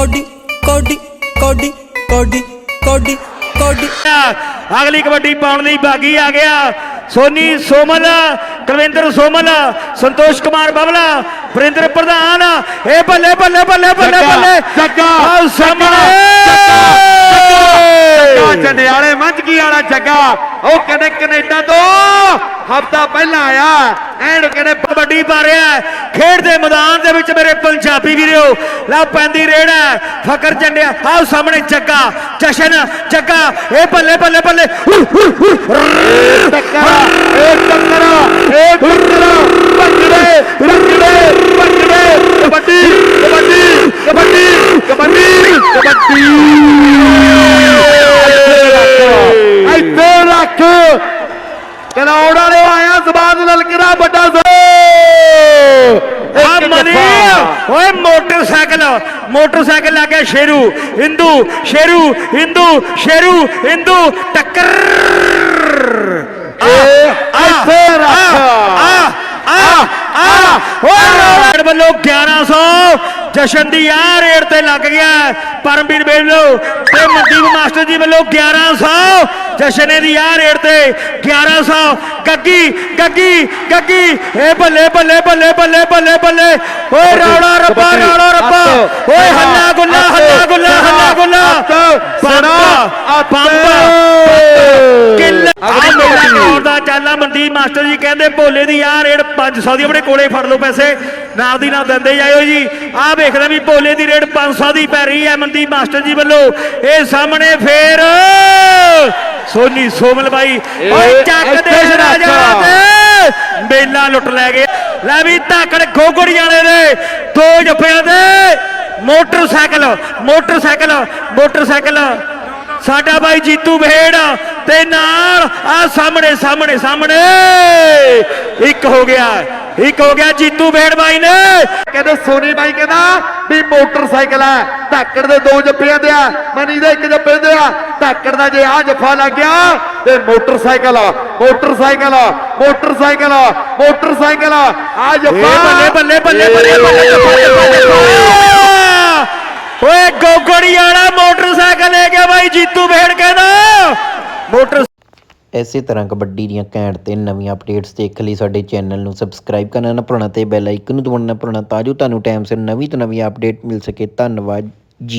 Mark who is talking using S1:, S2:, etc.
S1: Cody ਕੋਡੀ ਕੋਡੀ ਕੋਡੀ ਕੋਡੀ ਕੋਡੀ।
S2: ਅਗਲੀ ਕਬੱਡੀ ਪਾਉਣ ਲਈ ਬਾਗੀ ਆ ਗਿਆ ਸੋਨੀ ਸੋਮਲ ਕੁਲਵਿੰਦਰ ਸੋਮਲ ਸੰਤੋਸ਼ ਕੁਮਾਰ ਬਬਲਾ ਵਰਿੰਦਰ ਪ੍ਰਧਾਨ। ਇਹ ਬੱਲੇ ਬੱਲੇ ਬੱਲੇ ਬੱਲੇ ਬੱਲੇ।
S3: ਜੱਗਾ,
S2: ਆਹ ਸਾਹਮਣੇ।
S3: ਜੱਗਾ ਮੰਝਗੀ ਵਾਲਾ ਜੱਗਾ, ਉਹ ਕਹਿੰਦੇ ਕੈਨੇਡਾ ਤੋਂ ਹਫਤਾ ਪਹਿਲਾਂ ਆਇਆ। ਐਂਡ ਕਹਿੰਦੇ
S2: ਕਬੱਡੀ ਪਾ ਰਿਹਾ ਖੇਡ ਦੇ ਮੈਦਾਨ ਦੇ ਵਿੱਚ ਮੇਰੇ ਪੰਜਾਬੀ ਵੀਰੋ, ਲਾ ਪੈਂਦੀ ਰੇਡ ਹੈ। ਫਕਰ ਚੰਡਿਆ, ਆਹ ਸਾਹਮਣੇ ਜੱਗਾ, ਜਸ਼ਨ, ਜੱਗਾ, ਇਹ ਬੱਲੇ ਬੱਲੇ ਬੱਲੇ
S3: ਕਨੌੜ ਵਾਲੇ ਆਇਆ ਸਬਾਦ ਲਲਕਰਾ ਵੱਡਾ
S2: ਆ ਮਨੀ ਓਏ ਮੋਟਰਸਾਈਕਲ ਮੋਟਰਸਾਈਕਲ ਆ ਗਿਆ ਸ਼ੇਰੂ। ਹਿੰਦੂ ਸ਼ੇਰੂ ਹਿੰਦੂ ਸ਼ੇਰੂ ਹਿੰਦੂ ਟੱਕਰ।
S3: ਇੱਥੇ ਰੱਖ।
S2: ਆ ਆ ਆ ਓਏ ਵੱਲੋਂ 1100 ਜਸ਼ਨ ਦੀ ਆ ਰੇਡ ਤੇ ਲੱਗ ਗਿਆ ਪਰਮਵੀਰ ਵੱਲੋਂ ਤੇ ਮਨਦੀਪ ਮਾਸਟਰ ਜੀ ਵੱਲੋਂ 1100 ਜਸ਼ਨ ਦੀ ਆ ਰੇਡ ਤੇ 1100 ਗੱਗੀ ਗੱਗੀ ਗੱਗੀ। ਇਹ ਬੱਲੇ ਬੱਲੇ ਬੱਲੇ ਬੱਲੇ ਬੱਲੇ ਬੱਲੇ। ਓਏ ਰੌਲਾ ਰੱਬਾ ਰੌਲਾ ਰੱਬਾ। ਓਏ ਹੱਲਾ ਗੁੱਲਾ ਹੱਲਾ ਗੁੱਲਾ ਹੱਲਾ ਗੁੱਲਾ।
S3: ਸਣਾ
S2: ਪੰਪ ਕਿੱਲ ਆ ਮੇਰਾ ਕੌਰ ਦਾ ਚਾਲਾ ਮਨਦੀਪ ਮਾਸਟਰ ਜੀ ਕਹਿੰਦੇ ਭੋਲੇ ਦੀ ਆ ਰੇਡ 500 ਦੀ ਆਪਣੇ ਕੋਲੇ ਫੜ ਲਓ ਪੈਸੇ। ਨਾਲ ਦੀ ਨਾਲ ਦਿੰਦੇ ਜਾਇਓ ਜੀ। ਆ ਵੇਖਦਾ ਵੀ ਭੋਲੇ ਦੀ ਰੇਡ 500 ਦੀ ਪੈ ਰਹੀ ਹੈ ਮਨਦੀਪ ਮਾਸਟਰ ਜੀ ਵੱਲੋਂ। ਇਹ ਸਾਹਮਣੇ ਫੇਰ ਸੋਨੀ ਸੋਮਲ ਬਾਈ। ਓਏ ਚੱਕ
S3: ਰੱਖ।
S2: ਰਾਜਾ ਤੇ। ਮੇਲਾ ਲੁੱਟ ਲੈ ਗਏ। ਲੈ ਵੀ ਧਾਕੜ ਗੋਗੜੀਆਂ ਦੇ ਨੇ ਦੋ ਜੱਫਿਆਂ ਦੇ। Motorcycle motorcycle motorcycle. ਸਾਡਾ ਬਾਈ ਜੀਤੂ ਬਹੇੜ ਤੇ ਨਾਲ ਆ ਸਾਹਮਣੇ ਸਾਹਮਣੇ ਸਾਹਮਣੇ। ਇੱਕ ਹੋ ਗਿਆ ਇੱਕ ਹੋ ਗਿਆ ਜੀਤੂ ਬਹੇੜ ਬਾਈ ਨੇ।
S3: ਕਹਿੰਦੇ ਸੋਨੀ ਬਾਈ ਕਹਿੰਦਾ ਵੀ ਮੋਟਰਸਾਈਕਲ ਹੈ ਧਾਕੜ ਦੇ ਦੋ ਜੱਫਿਆਂ ਦੇ ਆ ਮਨੀ ਦੇ ਇੱਕ ਜੱਫੇ ਦੇ ਆ। ਧਾਕੜ ਦਾ ਜੇ ਆ ਜੱਫਾ ਲੱਗ ਗਿਆ ਤੇ ਮੋਟਰਸਾਈਕਲ ਆ ਮੋਟਰਸਾਈਕਲ ਆ ਮੋਟਰਸਾਈਕਲ ਆ ਮੋਟਰਸਾਈਕਲ ਆ ਆ ਜੱਫਾ
S2: ਬੱਲੇ ਬੱਲੇ ਬੱਲੇ ਬੱਲੇ ਬੱਲੇ ਜੱਫਾ, ਜੱਫਾ, ਜੱਫਾ। ਓਏ ਗੋਗੜੀ ਵਾਲਾ ਮੋਟਰਸਾਈਕਲ ਲੈ ਗਿਆ ਬਾਈ ਜੀਤੂ ਬਹੇੜ ਕਹਿੰਦਾ। ਮੋਟਰ
S4: ਇਸੇ ਤਰ੍ਹਾਂ ਕਬੱਡੀ ਦੀਆਂ ਘੈਂਟ ਤੇ ਨਵੀਆਂ ਅਪਡੇਟਸ ਦੇਖਣ ਲਈ ਸਾਡੇ ਚੈਨਲ ਨੂੰ ਸਬਸਕ੍ਰਾਈਬ ਕਰਨਾ ਨਾ ਭੁੱਲਣਾ ਤੇ ਬੈਲ ਆਈਕਨ ਨੂੰ ਦਬਾਉਣਾ ਨਾ ਭੁੱਲਣਾ ਤਾਂ ਜੋ ਤੁਹਾਨੂੰ ਟਾਈਮ ਸਿਰ ਨਵੀਂ ਤੋਂ ਨਵੀਂ ਅਪਡੇਟ ਮਿਲ ਸਕੇ। ਧੰਨਵਾਦ ਜੀ।